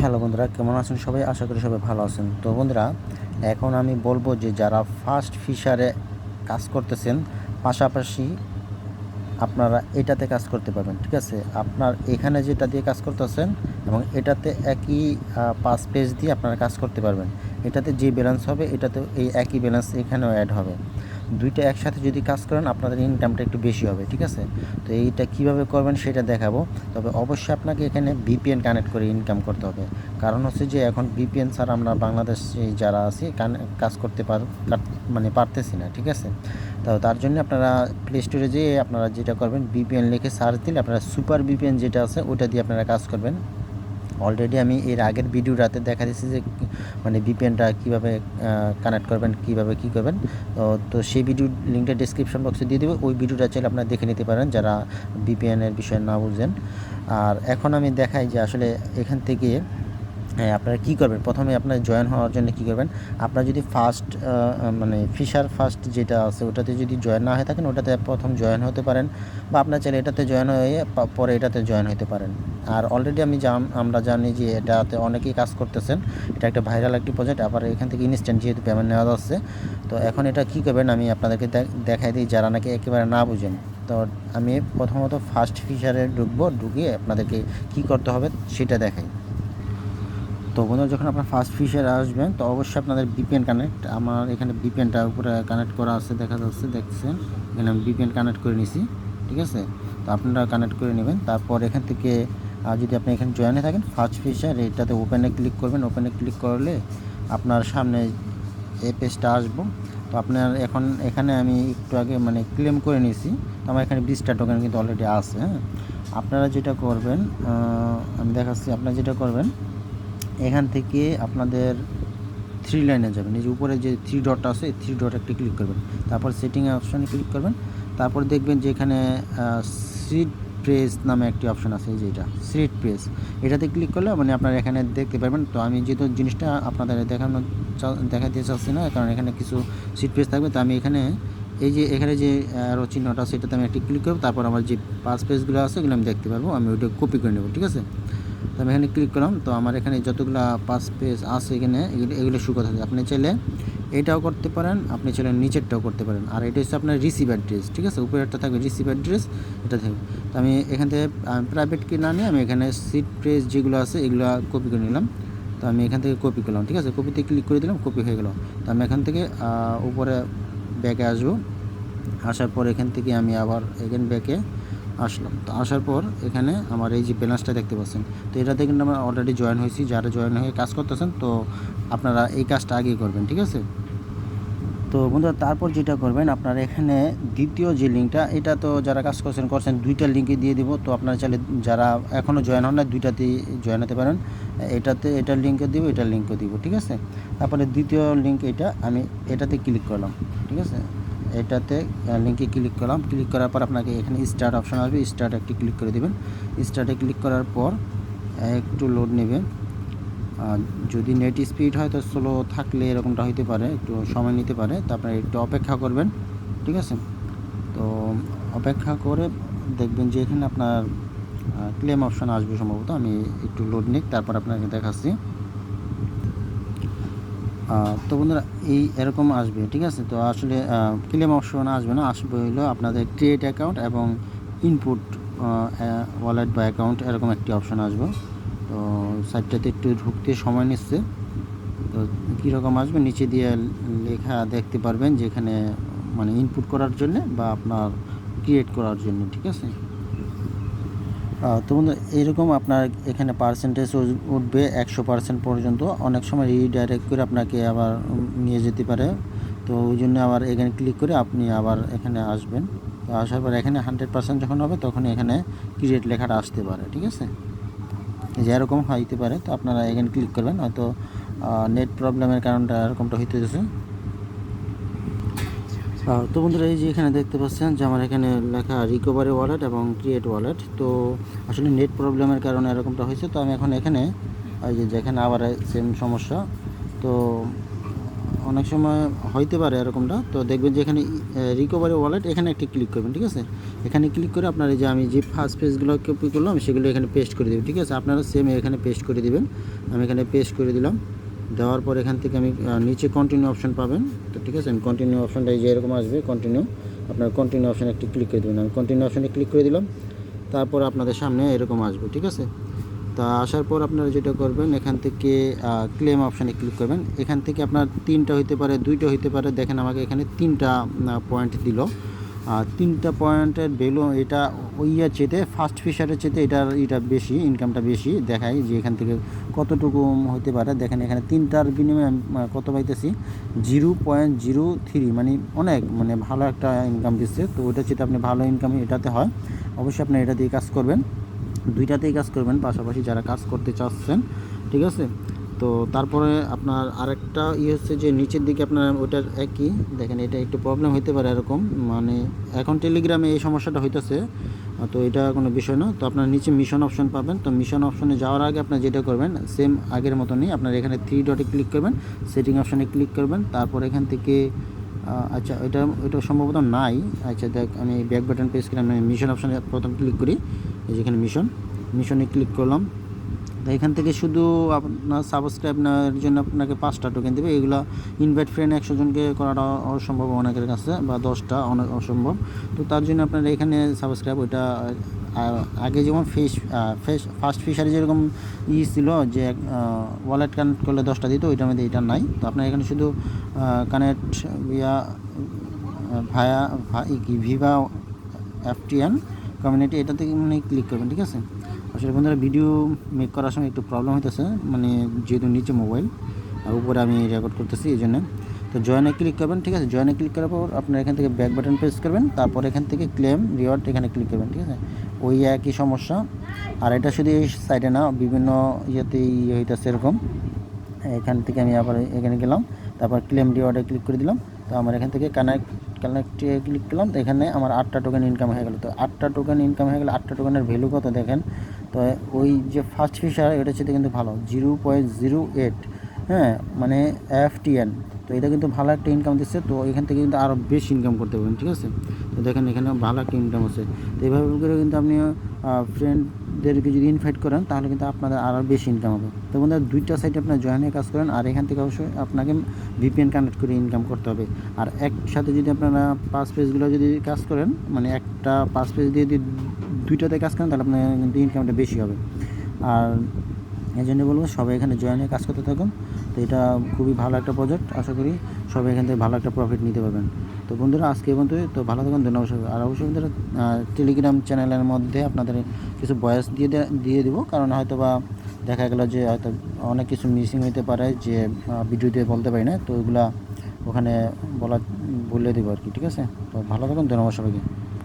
Hello বন্ধুরা, কেমন আছেন সবাই? আশা করি সবাই ভালো আছেন। তো বন্ধুরা, এখন আমি বলব যে যারা ফার্স্ট ফিশারে কাজ করতেছেন, পাশাপাশি আপনারা এটাতে কাজ করতে পারবেন, ঠিক আছে? আপনার এখানে যেটা দিয়ে কাজ করতেছেন এবং এটাতে একই পাঁচ পেজ দিয়ে আপনারা কাজ করতে পারবেন। এটাতে যে ব্যালেন্স হবে এটাতে এই একই ব্যালেন্স এখানেও অ্যাড হবে। দুইটা একসাথে যদি কাজ করেন, আপনাদের ইনকামটা একটু বেশি হবে, ঠিক আছে? তো এইটা কীভাবে করবেন সেটা দেখাবো। তবে অবশ্যই আপনাকে এখানে বিপিএন কানেক্ট করে ইনকাম করতে হবে। কারণ হচ্ছে যে এখন বিপিএন ছাড়া আমরা বাংলাদেশে যারা আছি কাজ করতে পার মানে পারতেছি না, ঠিক আছে? তো তার জন্য আপনারা প্লে স্টোরে যেয়ে আপনারা যেটা করবেন বিপিএন লিখে সার্চ দিলে আপনারা সুপার বিপিএন যেটা আছে ওটা দিয়ে আপনারা কাজ করবেন। অলরেডি আমি এর আগের ভিডিওটাতে দেখা দিচ্ছি যে মানে ভিপিএনটা কীভাবে কানেক্ট করবেন, কীভাবে কী করবেন। তো সেই ভিডিও লিঙ্কটা ডিসক্রিপশন বক্সে দিয়ে দেবো। ওই ভিডিওটা চাইলে আপনারা দেখে নিতে পারেন যারা ভিপিএনের বিষয়ে না বুঝেন। আর এখন আমি দেখাই যে আসলে এখান থেকে আপনারা কী করবেন? প্রথমে আপনার জয়েন হওয়ার জন্য কী করবেন? আপনারা যদি ফার্স্ট মানে ফিশার ফার্স্ট যেটা আছে, ওটাতে যদি জয়েন না হয়ে থাকেন, ওটাতে প্রথম জয়েন হতে পারেন বা আপনার চাইলে এটাতে জয়েন হয়ে পরে এটাতে জয়েন হতে পারেন। আর অলরেডি আমি জান, আমরা জানি যে এটাতে অনেকেই কাজ করতেছেন। এটা একটা ভাইরাল একটি প্রজেক্ট আবার এখান থেকে ইনস্ট্যান্ট যেহেতু পেমেন্ট নেওয়া যাচ্ছে, তো এখন এটা কী করবেন? আমি আপনাদেরকে দেখ- দেখাই দিই, যারা নাকি একেবারে না বুঝেন। তো আমি প্রথমত ফার্স্ট ফিশারে ঢুকবো, ঢুকিয়ে আপনাদেরকে কী করতে হবে সেটা দেখাই। তো বন্ধুরা, যখন আপনার ফার্স্ট ফিশারে আসবেন, তো অবশ্যই আপনাদের বিপিএন কানেক্ট আমার এখানে বিপিএনটা উপরে কানেক্ট করা আছে, দেখা যাচ্ছে দেখছেন এখানে আমি বিপিএন কানেক্ট করে নিছি, ঠিক আছে? তো আপনারা কানেক্ট করে নেবেন। তারপর এখান থেকে যদি আপনি এখানে জয়েনে থাকেন ফার্স্ট ফিশার এটাতে ওপেনে ক্লিক করবেন। ওপেনে ক্লিক করলে আপনার সামনে এই পেজটা আসব। তো আপনার এখন, এখানে আমি একটু আগে মানে ক্লেম করে নিয়েছি তো আমার এখানে বিশটা টোকেন কিন্তু অলরেডি আছে হ্যাঁ? আপনারা যেটা করবেন আমি দেখাচ্ছি, আপনারা যেটা করবেন এখান থেকে আপনাদের থ্রি লাইনে যাবেন। এই যে উপরে যে থ্রি ডট আছে থ্রি ডট একটি ক্লিক করবেন। তারপর সেটিং অপশানে ক্লিক করবেন। তারপর দেখবেন যে এখানে সিট প্রেস নামে একটি অপশন আছে, এই যে এটা সিট প্রেস এটাতে ক্লিক করলে মানে আপনারা এখানে দেখতে পারবেন। তো আমি যেহেতু জিনিসটা আপনাদের দেখানো দেখাতে চাচ্ছি না, কারণ এখানে কিছু সিট প্রেস থাকবে। তো আমি এখানে, এই যে এখানে যে আরও চিহ্নটা এটাতে আমি একটি ক্লিক করব। তারপর আমার যে পাঁচ পেজগুলো আছে, এগুলো আমি দেখতে পারব। আমি ওইটা কপি করে নেব, ঠিক আছে? তো আমি এখানে ক্লিক করলাম, তো আমার এখানে যতগুলো পাঁচ পেজ আছে এখানে, এগুলো শু কথা আপনি চাইলে এটাও করতে পারেন, আপনি চাইলে নিচেরটাও করতে পারেন। আর এটা হচ্ছে আপনার রিসিভ অ্যাড্রেস ঠিক আছে? উপরে একটা থাকবে রিসিভ অ্যাড্রেস এটা থাকবে। তো আমি এখান থেকে প্রাইভেট কি না নিয়ে আমি এখানে সিট প্রেস যেগুলো আছে, এগুলো কপি করে নিলাম। তো আমি এখান থেকে কপি করলাম, ঠিক আছে? কপিতে ক্লিক করে দিলাম কপি হয়ে গেল। তো আমি এখান থেকে উপরে ব্যাকে আসব। আসার পর এখান থেকে আমি আবার এখান ব্যাকে আসলাম। তো আসার পর এখানে আমার এই যে ব্যালেন্সটা দেখতে পাচ্ছেন, তো এটাতে কিন্তু আমরা অলরেডি জয়েন হয়েছি। যারা জয়েন হয়ে কাজ করতেছেন, তো আপনারা এই কাজটা আগেই করবেন, ঠিক আছে? তো বন্ধুরা, তারপর যেটা করবেন, আপনারা এখানে দ্বিতীয় যে লিঙ্কটা এটা তো যারা কাজ করছেন করছেন, দুইটা লিঙ্কে দিয়ে দিব। তো আপনারা চাইলে যারা এখনও জয়েন হন না দুইটাতেই জয়েন হতে পারেন। এটাতে এটার লিঙ্কে দিব এটার লিঙ্কও দিব, ঠিক আছে? তারপরে দ্বিতীয় লিঙ্ক এটা, আমি এটাতে ক্লিক করলাম, ঠিক আছে? এটাতে লিঙ্কে ক্লিক করলাম। ক্লিক করার পর আপনাকে এখানে স্টার্ট অপশন আসবে। স্টার্ট একটি ক্লিক করে দেবেন। স্টার্টে ক্লিক করার পর, একটু লোড নেবে আর যদি নেট স্পিড হয় তো স্লো থাকলে এরকমটা হইতে পারে। একটু সময় নিতে পারে। তারপরে একটু অপেক্ষা করবেন। ঠিক আছে? তো অপেক্ষা করে দেখবেন যে এখানে আপনার ক্লেম অপশন আসবে সম্ভবত। আমি একটু লোড নিই তারপর আপনাকে দেখাচ্ছি। তো বন্ধুরা, এই এরকম আসবে, ঠিক আছে? তো আসলে ক্লেম অপশন আসবে না, আসবে হলো আপনাদের ক্রিয়েট অ্যাকাউন্ট এবং ইনপুট ওয়ালেট বা অ্যাকাউন্ট এরকম একটি অপশন আসবে। তো সাইটটাতে একটু ঢুকতে সময় নিচ্ছে। তো কীরকম আসবে, নিচে দিয়ে লেখা দেখতে পারবেন যেখানে মানে ইনপুট করার জন্য বা আপনার ক্রিয়েট করার জন্য, ঠিক আছে? তো বন্ধু এরকম আপনার এখানে পার্সেন্টেজ উঠবে একশো পার্সেন্ট পর্যন্ত। অনেক সময় রিডাইরেক্ট করে আপনাকে আবার নিয়ে যেতে পারে। তো ওই জন্য আবার এখানে ক্লিক করে আপনি আবার এখানে আসবেন। তো আসার পর এখানে হান্ড্রেড পার্সেন্ট যখন হবে তখন এখানে ক্রিয়েট লেখাটা আসতে পারে ঠিক আছে? যে এরকম হইতে পারে তো আপনারা এখানে ক্লিক করবেন। হয়তো নেট প্রবলেমের কারণটা এরকমটা হইতেছে। আহ, তো বন্ধুরা, এই যে এখানে দেখতে পাচ্ছেন যে আমার এখানে লেখা রিকভারি ওয়ালেট এবং ক্রিয়েট ওয়ালেট তো আসলে নেট প্রবলেমের কারণে এরকমটা হয়েছে। তো আমি এখন এখানে, এই যে যেখানে আবার সেম সমস্যা। তো অনেক সময় হইতে পারে এরকমটা। তো দেখবেন যে এখানে রিকভারি ওয়ালেট এখানে একটি ক্লিক করবেন, ঠিক আছে? এখানে ক্লিক করে আপনার এই যে আমি যে ফার্স্ট পেজগুলো কপি করলাম, সেগুলো এখানে পেস্ট করে দেবেন, ঠিক আছে? আপনারা সেম এখানে পেস্ট করে দিবেন। আমি এখানে পেস্ট করে দিলাম। দেওয়ার পর এখান থেকে আমি নিচে কন্টিনিউ অপশন পাবেন। তো ঠিক আছে, আমি কন্টিনিউ অপশনটা এই যে এরকম আসবে কন্টিনিউ আপনার কন্টিনিউ অপশানে একটি ক্লিক করে দেবেন। আমি কন্টিনিউ অপশানে ক্লিক করে দিলাম। তারপর আপনাদের সামনে এরকম আসবে, ঠিক আছে? তা আসার পর আপনারা যেটা করবেন, এখান থেকে ক্লেম অপশানে ক্লিক করবেন। এখান থেকে আপনার তিনটা হইতে পারে, দুইটা হইতে পারে। দেখেন আমাকে এখানে তিনটা পয়েন্ট দিল। তিনটা পয়েন্টের ভ্যালু এটা ওই চেতে ফার্স্ট ফিশারের চেতে এটার এটা বেশি ইনকামটা বেশি। দেখায় যে এখান থেকে কতটুকু হতে পারে। দেখেন এখানে তিনটার বিনিময়ে কত পাইতেছি? জিরো পয়েন্ট জিরো থ্রি মানে অনেক মানে ভালো একটা ইনকাম দিচ্ছে। তো ওইটা চেতে আপনি ভালো ইনকাম এটাতে হয়। অবশ্যই আপনি এটা দিয়ে কাজ করবেন। দুইটাতেই কাজ করবেন। পাশাপাশি যারা কাজ করতে চাচ্ছেন, ঠিক আছে? তো তারপরে আপনার আরেকটা ইয়ে হচ্ছে যে নিচের দিকে আপনার ওটার একই। দেখেন এটা একটু প্রবলেম হতে পারে এরকম। মানে এখন টেলিগ্রামে এই সমস্যাটা হইতেছে। তো এটা কোনো বিষয় না। তো আপনার নিচে মিশন অপশন পাবেন। তো মিশন অপশনে যাওয়ার আগে আপনার যেটা করবেন সেম আগের মতনই আপনার এখানে থ্রি ডটে ক্লিক করবেন। সেটিং অপশনে ক্লিক করবেন। তারপর এখান থেকে আচ্ছা এটা এটা সম্ভবত নাই। আচ্ছা দেখ, আমি ব্যাক বাটন প্রেস করে আমি মিশন অপশনে প্রথম ক্লিক করি। এই যেখানে মিশন মিশনে ক্লিক করলাম। এখান থেকে শুধু আপনার সাবস্ক্রাইব নেওয়ার জন্য আপনাকে পাঁচটা টোকেন দেবে। এগুলো ইনভাইট ফ্রেন্ড একশো জনকে করাটা অসম্ভব অনেকের কাছে, বা দশটা অনেক অসম্ভব। তো তার জন্য আপনার এখানে সাবস্ক্রাইব ওইটা আগে যেমন ফেস ফেস ফার্স্ট ফিশারি যেরকম ই ছিল যে ওয়ালেট কানেক্ট করলে দশটা দিত, ওইটার মধ্যে এটা নাই। তো আপনার এখানে শুধু কানেক্ট ভিয়া ভায়া কি ভিভা এফটিএন কমিউনিটি এটা থেকে মানে ক্লিক করবেন, ঠিক আছে? আসলে বন্ধুরা ভিডিও মেক করার সময় একটু প্রবলেম হইতেছে মানে যেহেতু নিচে মোবাইল আর উপরে আমি রেকর্ড করতেছি, এই জন্য। তো জয়েনে ক্লিক করবেন, ঠিক আছে? জয়েনে ক্লিক করার পর আপনার এখান থেকে ব্যাক বাটন প্রেস করবেন, তারপর এখান থেকে ক্লেম রিওয়ার্ড এখানে ক্লিক করবেন, ঠিক আছে? ওই একই সমস্যা। আর এটা শুধু এই সাইডে না, বিভিন্ন ইয়েতে ইয়ে হইতেছে এরকম। এখান থেকে আমি আবার এখানে গেলাম, তারপর ক্লেম রিওয়ার্ডে ক্লিক করে দিলাম। তো আমার এখান থেকে কানেক্ট কানেক্টে ক্লিক করলাম, তো এখানে আমার আটটা টোকেন ইনকাম হয়ে গেল। তো আটটা টোকেন ইনকাম হয়ে গেলে আটটা টোকেনের ভ্যালু কত দেখেন? তো ওই যে ফার্স্ট ফিশার এটা হচ্ছে কিন্তু ভালো জিরো পয়েন্ট জিরো এইট হ্যাঁ মানে এফটিএন তো এটা কিন্তু ভালো একটা ইনকাম দিচ্ছে, তো এখান থেকে কিন্তু আরও বেশি ইনকাম করতে পারবেন, ঠিক আছে? তো দেখেন এখানে ভালো একটা ইনকাম আছে। তো এইভাবে করে কিন্তু আপনি ফ্রেন্ডদেরকে যদি ইনভাইট করেন, তাহলে কিন্তু আপনাদের আরও বেশি ইনকাম হবে। তো বন্ধুরা, দুইটা সাইডে আপনার জয়েনে কাজ করেন, আর এখান থেকে অবশ্যই আপনাকে ভিপিএন কানেক্ট করে ইনকাম করতে হবে। আর একসাথে যদি আপনারা পাঁচ পেজগুলো যদি কাজ করেন মানে একটা পাঁচ পেজ দিয়ে যদি দুইটাতে কাজ করেন, তাহলে আপনার কিন্তু ইনকামটা বেশি হবে। আর এই জন্য বলব, সবাই এখানে জয়েনে কাজ করতে থাকুন। তো এটা খুবই ভালো একটা প্রজেক্ট আশা করি সবাই এখান থেকে ভালো একটা প্রফিট নিতে পারবেন। তো বন্ধুরা, আজকে পর্যন্ত তো ভালো থাকুন, ধন্যবাদ। আর অবশ্যই বন্ধুরা টেলিগ্রাম চ্যানেলের মধ্যে আপনাদের কিছু বয়স দিয়ে দিয়ে দেবো। কারণ হয়তো বা দেখা গেলো যে হয়তো অনেক কিছু মিসিং হইতে পারে যে ভিডিওতে বলতে পারি না। তো ওইগুলা ওখানে বলা, বলে দেবো আর কি, ঠিক আছে? তো ভালো থাকুন, ধন্যবাদ সবাইকে।